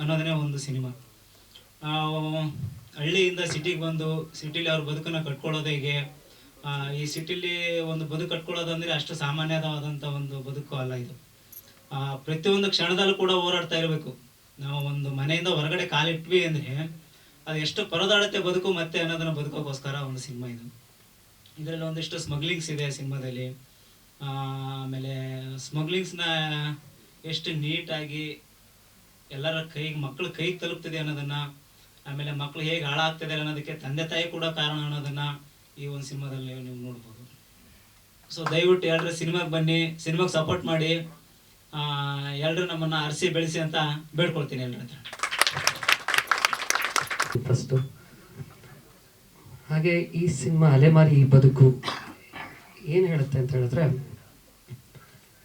ಅನ್ನೋದನ್ನೇ ಒಂದು ಸಿನಿಮಾ. ಹಳ್ಳಿಯಿಂದ ಸಿಟಿಗೆ ಬಂದು ಸಿಟಿಲಿ ಅವ್ರ ಬದುಕನ್ನು ಕಟ್ಕೊಳ್ಳೋದು ಹೇಗೆ. ಈ ಸಿಟಿಲಿ ಒಂದು ಬದುಕು ಕಟ್ಕೊಳ್ಳೋದಂದ್ರೆ ಅಷ್ಟು ಸಾಮಾನ್ಯವಾದಂಥ ಒಂದು ಬದುಕು ಅಲ್ಲ ಇದು. ಪ್ರತಿಯೊಂದು ಕ್ಷಣದಲ್ಲೂ ಕೂಡ ಹೋರಾಡ್ತಾ ಇರಬೇಕು. ನಾವು ಒಂದು ಮನೆಯಿಂದ ಹೊರಗಡೆ ಕಾಲಿಟ್ವಿ ಅಂದರೆ ಅದು ಎಷ್ಟು ಪರದಾಡುತ್ತೆ ಬದುಕು ಮತ್ತೆ ಅನ್ನೋದನ್ನ ಬದುಕೋಕ್ಕೋಸ್ಕರ ಒಂದು ಸಿನಿಮಾ ಇದು. ಇದರಲ್ಲಿ ಒಂದಿಷ್ಟು ಸ್ಮಗ್ಲಿಂಗ್ಸ್ ಇದೆ ಸಿನಿಮಾದಲ್ಲಿ. ಆಮೇಲೆ ಸ್ಮಗ್ಲಿಂಗ್ಸ್ನ ಎಷ್ಟು ನೀಟಾಗಿ ಎಲ್ಲರ ಕೈಗೆ ಮಕ್ಕಳ ಕೈಗೆ ತಲುಪ್ತಿದೆ ಅನ್ನೋದನ್ನ, ಆಮೇಲೆ ಮಕ್ಕಳು ಹೇಗೆ ಹಾಳಾಗ್ತಿದೆ ಅನ್ನೋದಕ್ಕೆ ತಂದೆ ತಾಯಿ ಕೂಡ ಕಾರಣ ಅನ್ನೋದನ್ನ ಈ ಒಂದು ಸಿನಿಮಾದಲ್ಲಿ ನೀವು ನೋಡ್ಬೋದು. ಸೊ ದಯವಿಟ್ಟು ಎಲ್ಲರೂ ಸಿನಿಮಾಗೆ ಬನ್ನಿ, ಸಿನಿಮಾಗೆ ಸಪೋರ್ಟ್ ಮಾಡಿ ಎಲ್ಲರೂ ನಮ್ಮನ್ನ ಅರಸಿ ಬೆಳೆಸಿ ಅಂತ ಬೇಡ್ಕೊಳ್ತೀನಿ ಎಲ್ಲರ ಹತ್ರ. ಹಾಗೆ ಈ ಸಿನಿಮಾ ಅಲೆಮಾರಿ ಈ ಬದುಕು ಏನು ಹೇಳುತ್ತೆ ಅಂತ ಹೇಳಿದ್ರೆ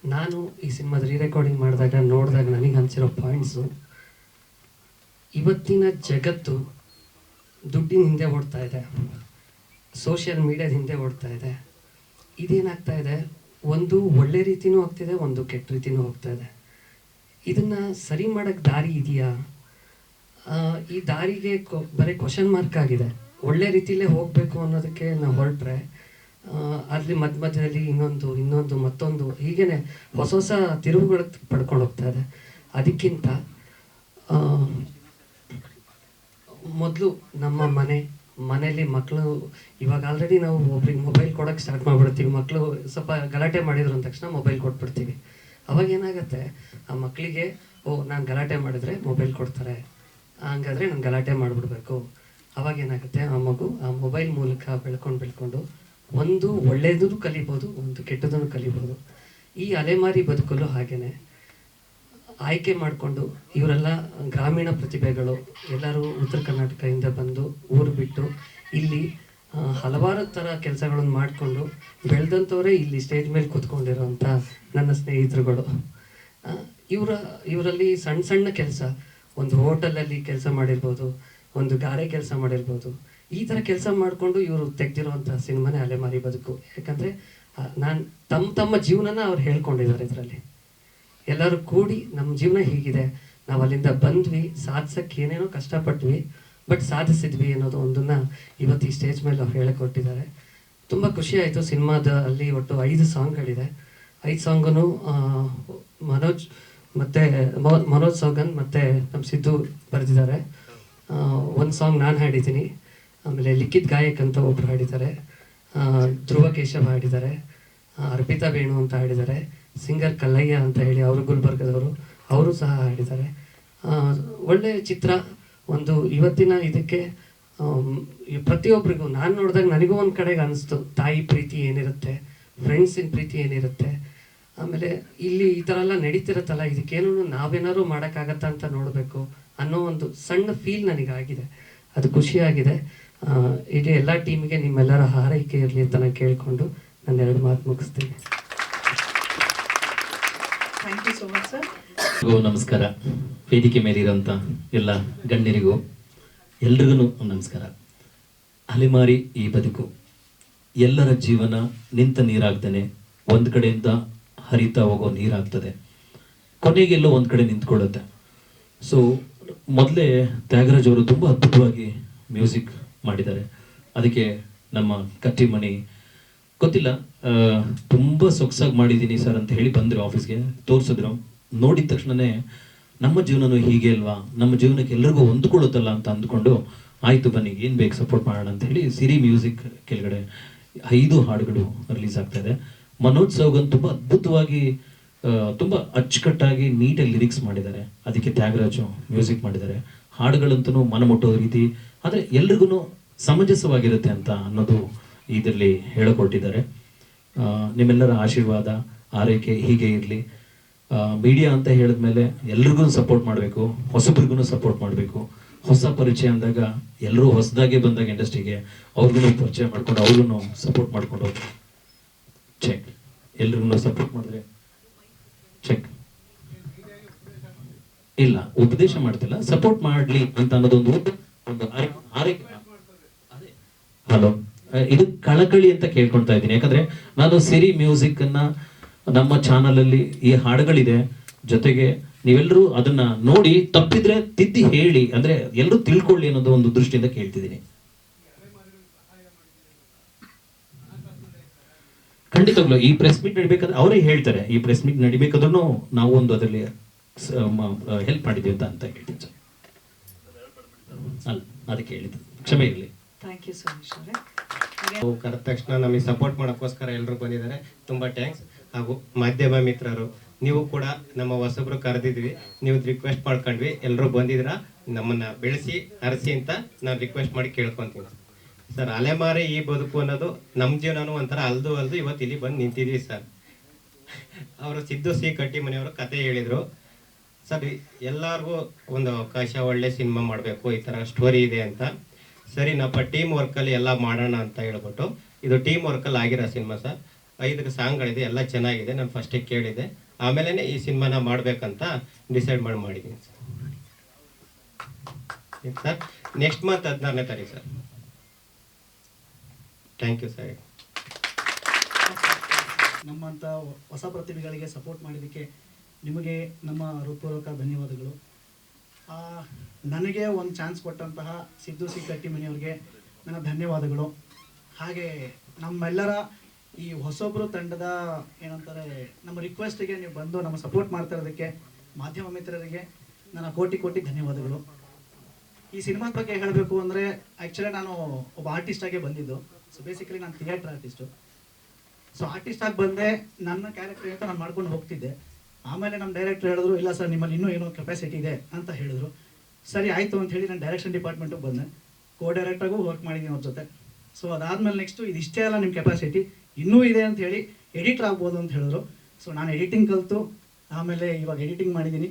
ನಾನು ಈ ಸಿನಿಮಾದ ರೀ ರೆಕಾರ್ಡಿಂಗ್ ಮಾಡಿದಾಗ ನೋಡಿದಾಗ ನನಗೆ ಅನಿಸಿರೋ ಪಾಯಿಂಟ್ಸು ಇವತ್ತಿನ ಜಗತ್ತು ದುಡ್ಡಿನ ಹಿಂದೆ ಓಡ್ತಾ ಇದೆ ಸೋಷಿಯಲ್ ಮೀಡಿಯಾದ ಹಿಂದೆ ಓಡ್ತಾ ಇದೆ. ಇದೇನಾಗ್ತಾ ಇದೆ? ಒಂದು ಒಳ್ಳೆ ರೀತಿನೂ ಆಗ್ತಿದೆ ಒಂದು ಕೆಟ್ಟ ರೀತಿನೂ ಹೋಗ್ತಾ ಇದೆ. ಇದನ್ನು ಸರಿ ಮಾಡೋಕ್ಕೆ ದಾರಿ ಇದೆಯಾ? ಈ ದಾರಿಗೆ ಬರೀ ಕ್ವಶನ್ ಮಾರ್ಕ್ ಆಗಿದೆ. ಒಳ್ಳೆ ರೀತಿಲೇ ಹೋಗಬೇಕು ಅನ್ನೋದಕ್ಕೆ ನಾವು ಹೊರಟ್ರೆ ಅಲ್ಲಿ ಮಧ್ಯ ಮಧ್ಯದಲ್ಲಿ ಇನ್ನೊಂದು ಇನ್ನೊಂದು, ಮತ್ತೊಂದು, ಹೀಗೇನೆ ಹೊಸ ಹೊಸ ತಿರುವುಗಳು ಪಡ್ಕೊಂಡು ಹೋಗ್ತಾ ಇದೆ. ಅದಕ್ಕಿಂತ ಮೊದಲು ನಮ್ಮ ಮನೆ, ಮನೆಯಲ್ಲಿ ಮಕ್ಕಳು, ಇವಾಗ ಆಲ್ರೆಡಿ ನಾವು ಒಬ್ರಿಗೆ ಮೊಬೈಲ್ ಕೊಡೋಕ್ಕೆ ಸ್ಟಾರ್ಟ್ ಮಾಡಿಬಿಡ್ತೀವಿ. ಮಕ್ಕಳು ಸ್ವಲ್ಪ ಗಲಾಟೆ ಮಾಡಿದ್ರು ಅಂದ ತಕ್ಷಣ ಮೊಬೈಲ್ ಕೊಟ್ಬಿಡ್ತೀವಿ. ಅವಾಗ ಏನಾಗುತ್ತೆ, ಆ ಮಕ್ಕಳಿಗೆ, ಓ, ನಾನು ಗಲಾಟೆ ಮಾಡಿದ್ರೆ ಮೊಬೈಲ್ ಕೊಡ್ತಾರೆ. ಹಂಗಾದ್ರೆ ನಾನು ಗಲಾಟೆ ಮಾಡಿಬಿಡ್ಬೇಕು. ಅವಾಗ ಏನಾಗುತ್ತೆ, ಆ ಮಗು ಆ ಮೊಬೈಲ್ ಮೂಲಕ ಬೆಳ್ಕೊಂಡು ಬೆಳ್ಕೊಂಡು ಒಂದು ಒಳ್ಳೆಯದನ್ನು ಕಲಿಬೋದು, ಒಂದು ಕೆಟ್ಟದನ್ನು ಕಲಿಬೋದು. ಈ ಅಲೆಮಾರಿ ಬದುಕಲು ಹಾಗೇನೆ. ಆಯ್ಕೆ ಮಾಡಿಕೊಂಡು ಇವರೆಲ್ಲ ಗ್ರಾಮೀಣ ಪ್ರತಿಭೆಗಳು, ಎಲ್ಲರೂ ಉತ್ತರ ಕರ್ನಾಟಕದಿಂದ ಬಂದು ಊರು ಬಿಟ್ಟು ಇಲ್ಲಿ ಹಲವಾರು ಥರ ಕೆಲಸಗಳನ್ನು ಮಾಡಿಕೊಂಡು ಬೆಳೆದಂಥವರೇ ಇಲ್ಲಿ ಸ್ಟೇಜ್ ಮೇಲೆ ಕೂತ್ಕೊಂಡಿರೋಂಥ ನನ್ನ ಸ್ನೇಹಿತರುಗಳು. ಇವರ, ಇವರಲ್ಲಿ ಸಣ್ಣ ಸಣ್ಣ ಕೆಲಸ, ಒಂದು ಹೋಟೆಲಲ್ಲಿ ಕೆಲಸ ಮಾಡಿರ್ಬೋದು, ಒಂದು ಗಾರೆ ಕೆಲಸ ಮಾಡಿರ್ಬೋದು ಈ ಥರ ಕೆಲಸ ಮಾಡಿಕೊಂಡು ಇವರು ತೆಗೆದಿರುವಂಥ ಸಿನಿಮಾನೇ ಅಲೆಮಾರಿ ಬದುಕು. ಯಾಕಂದರೆ ನಾನು ತಮ್ಮ ತಮ್ಮ ಜೀವನನ ಅವ್ರು ಹೇಳ್ಕೊಂಡಿದ್ದಾರೆ ಇದರಲ್ಲಿ. ಎಲ್ಲರೂ ಕೂಡಿ ನಮ್ಮ ಜೀವನ ಹೀಗಿದೆ. ನಾವು ಅಲ್ಲಿಂದ ಬಂದ್ವಿ ಸಾಧಿಸಕ್ಕೆ ಏನೇನೋ ಕಷ್ಟಪಟ್ವಿ, ಬಟ್ ಸಾಧಿಸಿದ್ವಿ ಅನ್ನೋದು ಒಂದನ್ನು ಇವತ್ತು ಈ ಸ್ಟೇಜ್ ಮೇಲೆ ಅವ್ರು ಹೇಳಿಕೊಟ್ಟಿದ್ದಾರೆ. ತುಂಬ ಖುಷಿ ಆಯಿತು ಸಿನಿಮಾದ ಅಲ್ಲಿ ಒಟ್ಟು ಐದು ಸಾಂಗ್ಗಳಿದೆ. ಐದು ಸಾಂಗನು ಮನೋಜ್ ಮತ್ತೆ ಮನೋಜ್ ಸೌಗನ್ ಮತ್ತೆ ನಮ್ಮ ಸಿದ್ದು ಬರೆದಿದ್ದಾರೆ. ಒಂದು ಸಾಂಗ್ ನಾನು ಹಾಡಿದ್ದೀನಿ. ಆಮೇಲೆ ಲಿಖಿತ್ ಗಾಯಕ್ ಅಂತ ಒಬ್ರು ಹಾಡಿದ್ದಾರೆ ಧ್ರುವ ಕೇಶವ್ ಹಾಡಿದ್ದಾರೆ ಅರ್ಪಿತಾ ವೇಣು ಅಂತ ಹಾಡಿದ್ದಾರೆ, ಸಿಂಗರ್ ಕಲ್ಲಯ್ಯ ಅಂತ ಹೇಳಿ ಅವರು ಗುಲ್ಬರ್ಗದವರು, ಅವರು ಸಹ ಹಾಡಿದ್ದಾರೆ. ಒಳ್ಳೆಯ ಒಳ್ಳೆ ಚಿತ್ರ, ಒಂದು ಇವತ್ತಿನ ಇದಕ್ಕೆ ಪ್ರತಿಯೊಬ್ಬರಿಗೂ ನಾನು ನೋಡಿದಾಗ ನನಗೂ ಒಂದು ಕಡೆಗೆ ಅನಿಸ್ತು, ತಾಯಿ ಪ್ರೀತಿ ಏನಿರುತ್ತೆ, ಫ್ರೆಂಡ್ಸಿನ ಪ್ರೀತಿ ಏನಿರುತ್ತೆ, ಆಮೇಲೆ ಇಲ್ಲಿ ಈ ಥರ ಎಲ್ಲ ನಡೀತಿರುತ್ತಲ್ಲ ಇದಕ್ಕೇನೂ ನಾವೇನಾದ್ರು ಮಾಡೋಕ್ಕಾಗತ್ತಾ ಅಂತ ನೋಡಬೇಕು ಅನ್ನೋ ಒಂದು ಸಣ್ಣ ಫೀಲ್ ನನಗಾಗಿದೆ. ಅದು ಖುಷಿಯಾಗಿದೆ. ಇಡೀ ಎಲ್ಲ ಟೀಮ್ಗೆ ನಿಮ್ಮೆಲ್ಲರ ಹಾರೈಕೆ ಇರಲಿ ಅಂತ ನಾನು ಕೇಳಿಕೊಂಡು ನಾನು ಎರಡು ಮಾತು ಮುಗಿಸ್ತೀನಿ. Thank you so much sir ಎಲ್ರಿಗೂ ನಮಸ್ಕಾರ. ವೇದಿಕೆ ಮೇಲಿರೋಂಥ ಎಲ್ಲ ಗಣ್ಯರಿಗೂ ಎಲ್ರಿಗೂ ನಮಸ್ಕಾರ. ಅಲೆಮಾರಿ ಈ ಬದುಕು. ಎಲ್ಲರ ಜೀವನ ನಿಂತ ನೀರಾಗ್ತಾನೆ ಒಂದು ಕಡೆಯಿಂದ ಹರಿತಾ ಹೋಗೋ ನೀರಾಗ್ತದೆ. ಕೊನೆಗೆಲ್ಲೋ ಒಂದು ಕಡೆ ನಿಂತ್ಕೊಳ್ಳುತ್ತೆ. ಸೊ ಮೊದಲೇ ತ್ಯಾಗರಾಜ್ ಅವರು ತುಂಬ ಅದ್ಭುತವಾಗಿ ಮ್ಯೂಸಿಕ್ ಮಾಡಿದ್ದಾರೆ. ಅದಕ್ಕೆ ನಮ್ಮ ಕಟ್ಟಿಮಣಿ ಗೊತ್ತಿಲ್ಲ. ತುಂಬ ಸೊಗಸಾಗಿ ಮಾಡಿದ್ದೀನಿ ಸರ್ ಅಂತ ಹೇಳಿ ಬಂದರು ಆಫೀಸ್ಗೆ, ತೋರಿಸಿದ್ರು. ನೋಡಿದ ತಕ್ಷಣನೇ ನಮ್ಮ ಜೀವನನೂ ಹೀಗೆ ಅಲ್ವಾ? ನಮ್ಮ ಜೀವನಕ್ಕೆ ಎಲ್ಲರಿಗೂ ಹೊಂದ್ಕೊಳ್ಳುತ್ತಲ್ಲ ಅಂತ ಅಂದ್ಕೊಂಡು, ಆಯ್ತು ಬನ್ನಿ, ಏನು ಬೇಕು ಸಪೋರ್ಟ್ ಮಾಡೋಣ ಅಂತ ಹೇಳಿ ಸಿರಿ ಮ್ಯೂಸಿಕ್ ಕೆಳಗಡೆ ಐದು ಹಾಡುಗಳು ರಿಲೀಸ್ ಆಗ್ತಾ ಇದೆ. ಮನೋಜ್ ಸೌಗನ್ ತುಂಬ ಅದ್ಭುತವಾಗಿ ತುಂಬಾ ಅಚ್ಚುಕಟ್ಟಾಗಿ, ನೀಟಾಗಿ ಲಿರಿಕ್ಸ್ ಮಾಡಿದ್ದಾರೆ. ಅದಕ್ಕೆ ತ್ಯಾಗರಾಜು ಮ್ಯೂಸಿಕ್ ಮಾಡಿದ್ದಾರೆ. ಹಾಡುಗಳಂತೂ ಮನ ಮುಟ್ಟೋ ರೀತಿ. ಆದರೆ ಎಲ್ರಿಗೂ ಸಮಂಜಸವಾಗಿರುತ್ತೆ ಅಂತ ಅನ್ನೋದು ಇದರಲ್ಲಿ ಹೇಳಿಕೊಟ್ಟಿದ್ದಾರೆ. ನಿಮ್ಮೆಲ್ಲರ ಆಶೀರ್ವಾದ, ಆರೈಕೆ ಹೀಗೆ ಇರಲಿ. ಮೀಡಿಯಾ ಅಂತ ಹೇಳಿದ್ಮೇಲೆ ಎಲ್ರಿಗೂ ಸಪೋರ್ಟ್ ಮಾಡಬೇಕು, ಹೊಸಬ್ರಿಗೂ ಸಪೋರ್ಟ್ ಮಾಡಬೇಕು. ಹೊಸ ಪರಿಚಯ ಅಂದಾಗ ಎಲ್ಲರೂ ಹೊಸದಾಗಿ ಬಂದಾಗ ಇಂಡಸ್ಟ್ರಿಗೆ ಅವ್ರಿಗೂ ಪರಿಚಯ ಮಾಡ್ಕೊಂಡು ಅವ್ರಿಗೂ ಸಪೋರ್ಟ್ ಮಾಡ್ಕೊಂಡು ಚೆಕ್ ಎಲ್ರಿಗೂ ಸಪೋರ್ಟ್ ಮಾಡಿದ್ರೆ ಚೆಕ್ ಇಲ್ಲ, ಉಪದೇಶ ಮಾಡ್ತಿಲ್ಲ ಸಪೋರ್ಟ್ ಮಾಡ್ಲಿ ಅಂತ ಅನ್ನೋದೊಂದು ಒಂದು ಆರೈ- ಆರೈಕೆ ಹಲೋ. ಇದು ಕಳಕಳಿ ಅಂತ ಕೇಳ್ಕೊಳ್ತಾ ಇದ್ದೀನಿ. ಯಾಕಂದ್ರೆ ನಾನು ಸಿರಿ ಮ್ಯೂಸಿಕ್ ಅನ್ನ ನಮ್ಮ ಚಾನಲ್ ಅಲ್ಲಿ ಈ ಹಾಡುಗಳಿದೆ. ಜೊತೆಗೆ ನೀವೆಲ್ಲರೂ ಅದನ್ನ ನೋಡಿ ತಪ್ಪಿದ್ರೆ ತಿದ್ದಿ ಹೇಳಿ. ಅಂದ್ರೆ ಎಲ್ಲರೂ ತಿಳ್ಕೊಳ್ಳಿ ಅನ್ನೋದು ಒಂದು ದೃಷ್ಟಿಯಿಂದ ಕೇಳ್ತಿದ್ದೀನಿ. ಖಂಡಿತವಾಗ್ಲು ಈ ಪ್ರೆಸ್ ಮೀಟ್ ನಡಿಬೇಕಾದ್ರೆ ಅವರೇ ಹೇಳ್ತಾರೆ. ಈ ಪ್ರೆಸ್ ಮೀಟ್ ನಡಿಬೇಕಾದ್ರೂ ನಾವು ಒಂದು ಅದರಲ್ಲಿ ಹೆಲ್ಪ್ ಮಾಡಿದ್ದೀವಿ ಅಂತ ಅಂತ ಹೇಳ್ತೀನಿ ಸರ್. ಅಲ್ಲ, ಅದಕ್ಕೆ ಹೇಳಿದ್ದು. ಕ್ಷಮೆ ಇರಲಿ. ಥ್ಯಾಂಕ್ ಕರೆದ ತಕ್ಷಣ ನಮಗೆ ಸಪೋರ್ಟ್ ಮಾಡೋಕ್ಕೋಸ್ಕರ ಎಲ್ಲರೂ ಬಂದಿದ್ದಾರೆ. ತುಂಬ ಥ್ಯಾಂಕ್ಸ್ ಹಾಗೂ ಮಾಧ್ಯಮ ಮಿತ್ರರು, ನೀವು ಕೂಡ ನಮ್ಮ ಹೊಸಬ್ರು ಕರೆದಿದ್ವಿ. ನೀವು ರಿಕ್ವೆಸ್ಟ್ ಮಾಡ್ಕೊಂಡ್ವಿ. ಎಲ್ಲರೂ ಬಂದಿದ್ರ, ನಮ್ಮನ್ನ ಬೆಳೆಸಿ ಹರಿಸಿ ಅಂತ ನಾನು ರಿಕ್ವೆಸ್ಟ್ ಮಾಡಿ ಕೇಳ್ಕೊತೀನಿ. ಸರ್ ಅಲೆಮಾರಿ ಈ ಬದುಕು ಅನ್ನೋದು ನಮ್ಮ ಜೀವನನೂ ಒಂಥರ ಅಲ್ದು ಅಲ್ದು ಇವತ್ತು ಇಲ್ಲಿ ಬಂದು ನಿಂತಿದ್ವಿ ಸರ್ ಅವರು ಸಿದ್ದು ಸಿ ಕಟ್ಟಿ ಮನೆಯವರು ಕತೆ ಹೇಳಿದರು. ಸರ್ ಎಲ್ಲರಿಗೂ ಒಂದು ಅವಕಾಶ, ಒಳ್ಳೆ ಸಿನಿಮಾ ಮಾಡಬೇಕು, ಈ ಥರ ಸ್ಟೋರಿ ಇದೆ ಅಂತ. ಸರಿನಪ್ಪ ಟೀಮ್ ವರ್ಕಲ್ಲಿ ಎಲ್ಲ ಮಾಡೋಣ ಅಂತ ಹೇಳ್ಬಿಟ್ಟು, ಇದು ಟೀಮ್ ವರ್ಕಲ್ಲಿ ಆಗಿರೋ ಸಿನಿಮಾ ಸರ್. ಐದು ಸಾಂಗ್ಗಳಿದೆ ಎಲ್ಲ ಚೆನ್ನಾಗಿದೆ, ನಾನು ಫಸ್ಟಿಗೆ ಕೇಳಿದೆ. ಆಮೇಲೆ ಈ ಸಿನಿಮಾನ ಮಾಡಬೇಕಂತ ಡಿಸೈಡ್ ಮಾಡಿ, ಮಾಡಿದ್ದೀನಿ ಸರ್. ಸರ್? ನೆಕ್ಸ್ಟ್ ಮಂತ್ ಹದಿನಾರನೇ ತಾರೀಕು ಸರ್. Thank you sir. ನಮ್ಮಂಥ ಹೊಸ ಪ್ರತಿಭೆಗಳಿಗೆ ಸಪೋರ್ಟ್ ಮಾಡಿದ್ದಕ್ಕೆ ನಿಮಗೆ ನಮ್ಮ ಹೃತ್ಪೂರ್ವಕ ಧನ್ಯವಾದಗಳು. ನನಗೆ ಒಂದು ಚಾನ್ಸ್ ಕೊಟ್ಟಂತಹ ಸಿದ್ದು ಸಿ ಕಟ್ಟಿಮನಿಯವ್ರಿಗೆ ನನ್ನ ಧನ್ಯವಾದಗಳು. ಹಾಗೆ ನಮ್ಮೆಲ್ಲರ ಈ ಹೊಸೊಬ್ಬರು ತಂಡದ ಏನಂತಾರೆ, ನಮ್ಮ ರಿಕ್ವೆಸ್ಟಿಗೆ ನೀವು ಬಂದು ನಮ್ಮ ಸಪೋರ್ಟ್ ಮಾಡ್ತಾ ಇರೋದಕ್ಕೆ ಮಾಧ್ಯಮ ಮಿತ್ರರಿಗೆ ನನ್ನ ಕೋಟಿ ಕೋಟಿ ಧನ್ಯವಾದಗಳು. ಈ ಸಿನಿಮಾದ ಬಗ್ಗೆ ಹೇಳಬೇಕು ಅಂದರೆ ಆ್ಯಕ್ಚುಲಿ ನಾನು ಒಬ್ಬ ಆರ್ಟಿಸ್ಟ್ ಆಗೇ ಬಂದಿದ್ದು. ಸೊ ಬೇಸಿಕಲಿ ನಾನು ಥಿಯೇಟರ್ ಆರ್ಟಿಸ್ಟು ಸೊ ಆರ್ಟಿಸ್ಟ್ ಆಗಿ ಬಂದೆ ನನ್ನ ಕ್ಯಾರೆಕ್ಟರ್ ಅಂತ ನಾನು ಮಾಡ್ಕೊಂಡು ಹೋಗ್ತಿದ್ದೆ. ಆಮೇಲೆ ನಮ್ಮ ಡೈರೆಕ್ಟರ್ ಹೇಳಿದ್ರು, ಇಲ್ಲ ಸರ್, ನಿಮ್ಮಲ್ಲಿ ಇನ್ನೂ ಏನೋ ಕೆಪಾಸಿಟಿ ಇದೆ ಅಂತ ಹೇಳಿದ್ರು. ಸರಿ, ಆಯಿತು ಅಂತ ಹೇಳಿ ನಾನು ಡೈರೆಕ್ಷನ್ ಡಿಪಾರ್ಟ್ಮೆಂಟಿಗೆ ಬಂದೆ. ಕೋ ಡೈರೆಕ್ಟಾಗೂ ವರ್ಕ್ ಮಾಡಿದ್ದೀನಿ ಅವ್ರ ಜೊತೆ. ಸೊ ಅದಾದಮೇಲೆ ನೆಕ್ಸ್ಟು ಇದಿಷ್ಟೇ ಅಲ್ಲ ನಿಮ್ಮ ಕೆಪಾಸಿಟಿ ಇನ್ನೂ ಇದೆ ಅಂತ ಹೇಳಿ ಎಡಿಟರ್ ಆಗ್ಬೋದು ಅಂತ ಹೇಳಿದ್ರು. ಸೊ ನಾನು ಎಡಿಟಿಂಗ್ ಕಲಿತು. ಆಮೇಲೆ ಇವಾಗ ಎಡಿಟಿಂಗ್ ಮಾಡಿದ್ದೀನಿ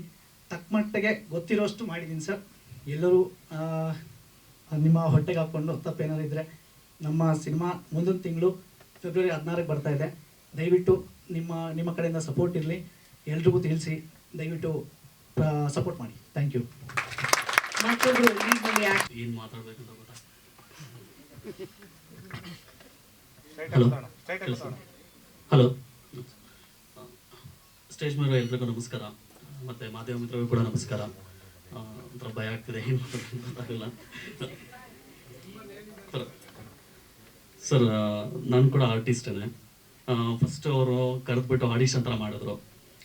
ತಕ್ಕಮಟ್ಟಿಗೆ ಗೊತ್ತಿರೋಷ್ಟು ಮಾಡಿದ್ದೀನಿ ಸರ್. ಎಲ್ಲರೂ ನಿಮ್ಮ ಹೊಟ್ಟೆಗೆ ಹಾಕ್ಕೊಂಡು ತಪ್ಪೇನಾದ್ರು ಇದ್ದರೆ ನಮ್ಮ ಸಿನಿಮಾ ಮುಂದಿನ ತಿಂಗಳು ಫೆಬ್ರವರಿ ಹದಿನಾರಕ್ಕೆ ಬರ್ತಾ ಇದೆ. ದಯವಿಟ್ಟು ನಿಮ್ಮ ನಿಮ್ಮ ಕಡೆಯಿಂದ ಸಪೋರ್ಟ್ ಇರಲಿ. ಎಲ್ರಿಗೂ ತಿಳಿಸಿ ದಯವಿಟ್ಟು ಸಪೋರ್ಟ್ ಮಾಡಿ. ಥ್ಯಾಂಕ್ ಯು ಏನು ಮಾತಾಡಬೇಕು ಹಲೋ ಹಲೋ ಸ್ಟೇಜ್ ಮೇಲೆ ಎಲ್ರಿಗೂ ನಮಸ್ಕಾರ. ಮತ್ತೆ ಮಾಧ್ಯಮ ಮಿತ್ರರಿಗೂ ಕೂಡ ನಮಸ್ಕಾರ. ಒಂಥರ ಭಯ ಆಗ್ತಿದೆ. ಏನು ಗೊತ್ತಾಗಲ್ಲ ಸರ್ ನಾನು ಕೂಡ ಆರ್ಟಿಸ್ಟೇ ಫಸ್ಟ್ ಅವರು ಕರೆದ್ಬಿಟ್ಟು ಆಡಿಷನ್ ಥರ ಮಾಡಿದ್ರು.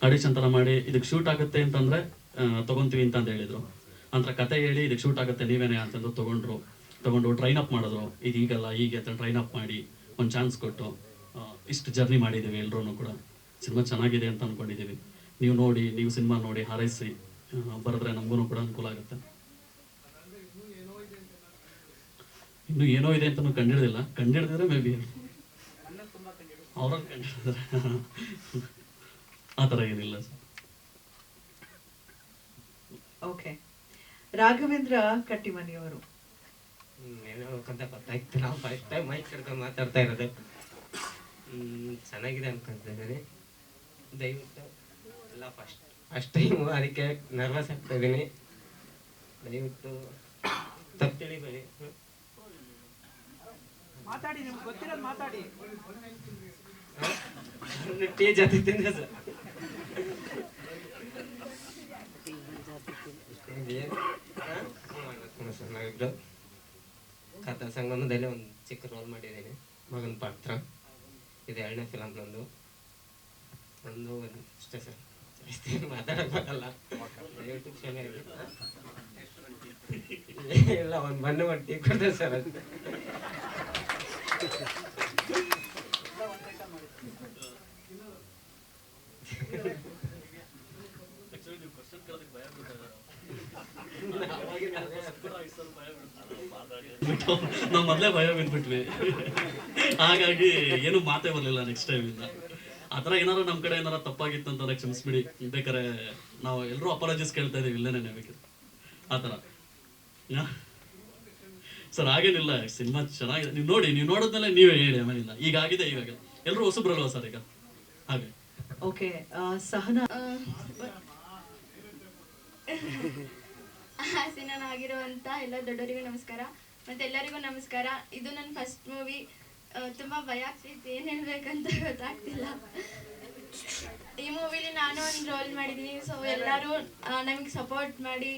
ಆಡಿಷನ್ ಥರ ಮಾಡಿ, ಇದಕ್ಕೆ ಶೂಟ್ ಆಗುತ್ತೆ ಅಂತಂದ್ರೆ ತಗೊಂತೀವಿ ಅಂತ ಅಂದ್ ಹೇಳಿದ್ರು. ನಂತರ ಕತೆ ಹೇಳಿ, ಇದಕ್ಕೆ ಶೂಟ್ ಆಗುತ್ತೆ, ನೀವೇನೇ ಅಂತಂದು ತಗೊಂಡ್ರು. ತಗೊಂಡು ಟ್ರೈನ್ ಅಪ್ ಮಾಡಿದ್ರು. ಇದು ಈಗಲ್ಲ, ಹೀಗೆ ಅಂತ ಟ್ರೈನ್ ಅಪ್ ಮಾಡಿ ಒಂದು ಚಾನ್ಸ್ ಕೊಟ್ಟು ಇಷ್ಟು ಜರ್ನಿ ಮಾಡಿದ್ದೀವಿ ಎಲ್ಲರೂ ಕೂಡ. ಸಿನಿಮಾ ಚೆನ್ನಾಗಿದೆ ಅಂತ ಅಂದ್ಕೊಂಡಿದ್ದೀವಿ ನೀವು ನೋಡಿ, ನೀವು ಸಿನಿಮಾ ನೋಡಿ, ಹಾರೈಸಿ. ಬರೆದ್ರೆ ನಮಗೂ ಕೂಡ ಅನುಕೂಲ ಆಗುತ್ತೆ. ಇನ್ನು ಏನೋ ಇದೆ ಅಂತ ಕಂಡಿಡ್ದಿಲ್ಲ. ಕಂಡಿಡ್ದಿದ್ರೆ ಮೇ ಬಿ ಅವ್ರನ್ನ ಕಂಡಿಡಿದ್ರೆ ಆ ಥರ ಏನಿಲ್ಲ ಸರ್. ಓಕೆ. ರಾಘವೇಂದ್ರ ಕಟ್ಟಿಮನಿಯವರು. ಅಂತ ಗೊತ್ತಾಯ್ತು ನಾವು ಫಸ್ಟ್ ಟೈಮ್ ಮೈಕ್ ಹಿಡ್ಕೊಂಡು ಮಾತಾಡ್ತಾ ಇರೋದು. ಹ್ಮ್, ಚೆನ್ನಾಗಿದೆ ಅನ್ಕೊಂತಿದ್ದೀನಿ ದಯವಿಟ್ಟು ಎಲ್ಲ ಫಸ್ಟ್ ಫಸ್ಟ್ ಟೈಮ್ ಅದಕ್ಕೆ ನರ್ವಸ್ ಆಗ್ತಾ ಇದ್ದೀನಿ. ದಯವಿಟ್ಟು ತಪ್ಪು ತಿಳಿಬೇಡಿ. ಮಾತಾಡಿ ನಿಮ್ಗೆ ಗೊತ್ತಿರೋದು ಮಾತಾಡಿ. ಟೀ ಜೊತೆ ತಿಂದೆ ಸರ್. ಕಥಾ ಸಂಗಮದಲ್ಲಿ ಒಂದು ಚಿಕ್ಕ ರೋಲ್ ಮಾಡಿದ್ದೀನಿ ಮಗನ ಪಾತ್ರ ಇದು ಎರಡನೇ ಫಿಲಮ್ ನಂದು ಒಂದು ಅಷ್ಟೇ ಸರ್ ಜಾಸ್ತಿ ಮಾತಾಡಕ್ ಕ್ಷಮೆ ಇಲ್ಲ, ಒಂದು ಬಣ್ಣ ಒಂದು ಟೀ ಸರ್ ಅಷ್ಟೇ ಬಿಟ್ಟು ನಾವು ಮೊದಲೇ ಭಯ ಬಿದ್ಬಿಟ್ವಿ ಹಾಗಾಗಿ ಏನು ಮಾತೇ ಬರಲಿಲ್ಲ ನೆಕ್ಸ್ಟ್ ಟೈಮ್ ಇಂದ. ಆ ಥರ ಏನಾರು ನಮ್ಮ ಕಡೆ ಏನಾರ ತಪ್ಪಾಗಿತ್ತು ಅಂತಂದ್ರೆ ಕ್ಷಮಿಸ್ಬಿಡಿ. ಬೇಕಾರೆ ನಾವು ಎಲ್ಲರೂ ಅಪಾಲಜಿಸ್ ಕೇಳ್ತಾ ಇದೀವಿ ಇಲ್ಲೇನೆ ಬೇಕಿತ್ತು ಆ ಥರ. ಸರ್, ಹಾಗೇನಿಲ್ಲ, ಸಿನಿಮಾ ಚೆನ್ನಾಗಿದೆ. ನೀವು ನೋಡಿ, ನೀವು ನೋಡಿದ್ಮೇಲೆ ನೀವೇ ಹೇಳಿ, ಆಮೇಲಿಂದ. ಈಗ ಆಗಿದೆ ಇವಾಗ ಎಲ್ಲರೂ ಹೊಸಬ್ರಲ್ವಾ ಸರ್ ಈಗ? ಹಾಗೆ. ಓಕೆ ಸಹನಾ ಹಾಸನನಾಗಿರುವಂತ ಎಲ್ಲ ದೊಡ್ಡವರಿಗೂ ನಮಸ್ಕಾರ. ಮತ್ತೆ ಎಲ್ಲರಿಗೂ ನಮಸ್ಕಾರ. ಇದು ನನ್ನ ಫಸ್ಟ್ ಮೂವಿ ತುಂಬಾ ಭಯ ಆಗ್ತಿತ್ತು. ಏನ್ ಹೇಳ್ಬೇಕಂತ ಗೊತ್ತಾಗ್ತಿಲ್ಲ. ಈ ಮೂವಿಲಿ ನಾನು ಒಂದು ರೋಲ್ ಮಾಡಿದೀನಿ ಸೊ ಎಲ್ಲರೂ ನಮಗೆ ಸಪೋರ್ಟ್ ಮಾಡಿ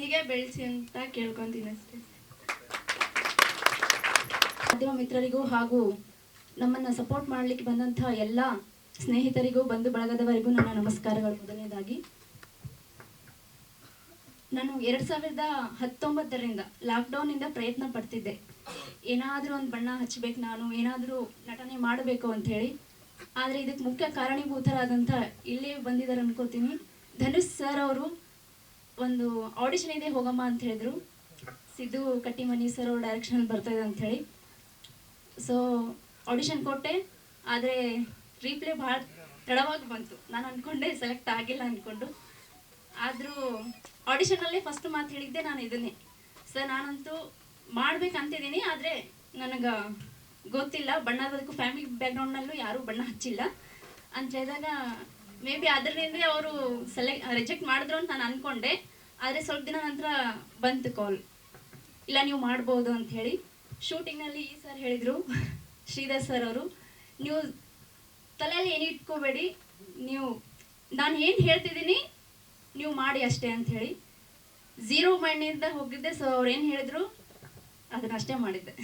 ಹೀಗೆ ಬೆಳೆಸಿ ಅಂತ ಕೇಳ್ಕೊತೀನಿ ಅಷ್ಟೇ. ಮಾಧ್ಯಮ ಮಿತ್ರರಿಗೂ ಹಾಗೂ ನಮ್ಮನ್ನು ಸಪೋರ್ಟ್ ಮಾಡ್ಲಿಕ್ಕೆ ಬಂದಂತಹ ಎಲ್ಲ ಸ್ನೇಹಿತರಿಗೂ, ಬಂಧು ಬಳಗದವರಿಗೂ ನನ್ನ ನಮಸ್ಕಾರಗಳು. ಮೊದಲನೇದಾಗಿ, ನಾನು ಎರಡು ಸಾವಿರದ ಹತ್ತೊಂಬತ್ತರಿಂದ ಲಾಕ್ಡೌನಿಂದ ಪ್ರಯತ್ನ ಪಡ್ತಿದ್ದೆ. ಏನಾದರೂ ಒಂದು ಬಣ್ಣ ಹಚ್ಚಬೇಕು ನಾನು, ಏನಾದರೂ ನಟನೆ ಮಾಡಬೇಕು ಅಂಥೇಳಿ ಆದರೆ ಇದಕ್ಕೆ ಮುಖ್ಯ ಕಾರಣೀಭೂತರಾದಂಥ ಇಲ್ಲಿ ಬಂದಿದ್ದಾರೆ ಅನ್ಕೋತೀನಿ. ಧನುಷ್ ಸರ್ ಅವರು ಒಂದು ಆಡಿಷನ್ ಇದೆ, ಹೋಗಮ್ಮ ಅಂತ ಹೇಳಿದ್ರು. ಸಿದ್ದು ಕಟ್ಟಿಮನಿ ಸರ್ ಅವ್ರ ಡೈರೆಕ್ಷನ್ ಬರ್ತಾಯಿದೆ ಅಂಥೇಳಿ ಸೊ ಆಡಿಷನ್ ಕೊಟ್ಟೆ. ಆದರೆ ರೀಪ್ಲೇ ಭಾಳ ತಡವಾಗಿ ಬಂತು. ನಾನು ಅಂದ್ಕೊಂಡೆ ಸೆಲೆಕ್ಟ್ ಆಗಿಲ್ಲ ಅಂದ್ಕೊಂಡು ಆದರೂ ಆಡಿಷನಲ್ಲೇ ಫಸ್ಟ್ ಮಾತು ಹೇಳಿದ್ದೆ ನಾನು ಇದನ್ನೇ. ಸರ್ ನಾನಂತೂ ಮಾಡ್ಬೇಕಂತಿದ್ದೀನಿ, ಆದರೆ ನನಗೆ ಗೊತ್ತಿಲ್ಲ. ಬಣ್ಣ ಅದಕ್ಕೂ ಫ್ಯಾಮಿಲಿ ಬ್ಯಾಕ್ಗ್ರೌಂಡ್ನಲ್ಲೂ ಯಾರೂ ಬಣ್ಣ ಹಚ್ಚಿಲ್ಲ. ಅಂತ ಹೇಳಿದಾಗ ಮೇ ಬಿ ಅದರಿಂದ ಅವರು ಸೆಲೆಕ್ಟ್ ರಿಜೆಕ್ಟ್ ಮಾಡಿದ್ರು ಅಂತ ನಾನು ಅಂದ್ಕೊಂಡೆ ಆದರೆ ಸ್ವಲ್ಪ ದಿನ ನಂತರ ಬಂತು ಕಾಲ್ ಇಲ್ಲ, ನೀವು ಮಾಡ್ಬೋದು ಅಂತ ಹೇಳಿ. ಶೂಟಿಂಗ್ನಲ್ಲಿ ಈ ಸರ್ ಹೇಳಿದರು. ಶ್ರೀಧರ್ ಸರ್ ಅವರು. ನೀವು ತಲೆಯಲ್ಲಿ ಏನು ಇಟ್ಕೋಬೇಡಿ. ನೀವು, ನಾನು ಏನು ಹೇಳ್ತಿದ್ದೀನಿ, ನೀವು ಮಾಡಿ ಅಷ್ಟೇ ಅಂತ ಹೇಳಿ. ಝೀರೋ ಮೈಂಡಿಂದ ಹೋಗಿದ್ದೆ ಸೊ ಅವ್ರು ಏನು ಹೇಳಿದ್ರು ಅದನ್ನಷ್ಟೇ ಮಾಡಿದ್ದೆ.